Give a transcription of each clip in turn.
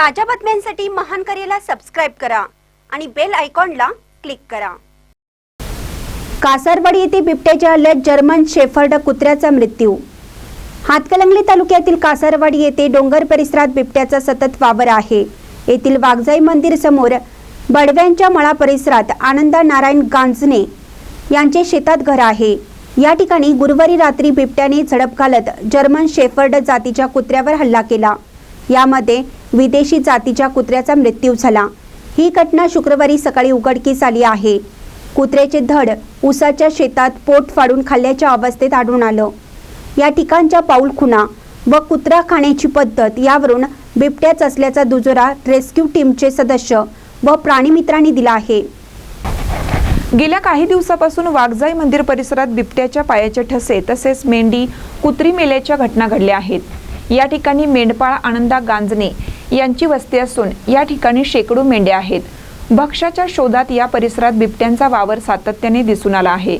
ताज्या बातम्यांसाठी महान करेला सबस्क्राईब करा आणि बेल आयकॉनला क्लिक करा. कासारवाडी येथे बिबट्याच्या हल्ल्यात जर्मन शेफर्ड कुत्र्याचा मृत्यू. हातकलंगली तालुक्यातील कासारवाडी येथे डोंगर परिसरात बिबट्याचा सतत वावर आहे. येथील वाघजाई मंदिर समोर बडव्यांच्या मळा परिसरात आनंदा नारायण गांजणे यांचे शेतात घर आहे. या ठिकाणी गुरुवारी रात्री बिबट्याने झडप घालत जर्मन शेफर्ड जातीच्या कुत्र्यावर हल्ला केला. यामध्ये विदेशी जातीच्या कुत्र्याचा मृत्यू झाला. ही घटना शुक्रवारी सकाळी उघडकीस आली आहे. कुत्र्याचे धड उसाच्या शेतात पोट फाडून खाल्ल्याच्या अवस्थेत आढळून आलं. या ठिकाणच्या पाऊल खुणा व कुत्रा खाण्याची पद्धत यावरून बिबट्याच असल्याचा दुजोरा रेस्क्यू टीमचे सदस्य व प्राणीमित्रांनी दिला आहे. गेल्या काही दिवसापासून वाघजाई मंदिर परिसरात बिबट्याच्या पायाचे ठसे तसेच मेंढी कुत्री मेल्याच्या घटना घडल्या आहेत. या ठिकाणी मेंढपाळ आनंदा गांजणे यांची वस्ती असून या ठिकाणी शेकडो मेंढ्या आहेत. भक्ष्याच्या शोधात या परिसरात बिबट्यांचा वावर सातत्याने दिसून आला आहे.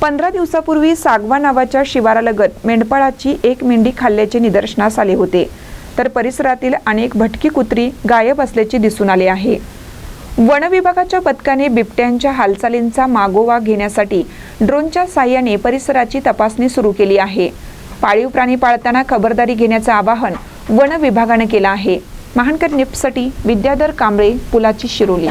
पंधरा दिवसापूर्वी सागवा नावाच्या शिवारालगत मेंढपाळाची एक मेंढी खाल्ल्याचे निदर्शनास आले होते. तर परिसरातील अनेक भटकी कुत्री गायब असल्याचे दिसून आले आहे. वन विभागाच्या पथकाने बिबट्यांच्या हालचालींचा मागोवा घेण्यासाठी ड्रोनच्या साह्याने परिसराची तपासणी सुरू केली आहे. पाळीव प्राणी पाळताना खबरदारी घेण्याचं आवाहन वन विभागानं केलं आहे. महानकर निपसाठी विद्याधर कांबळे पुलाची शिरोली.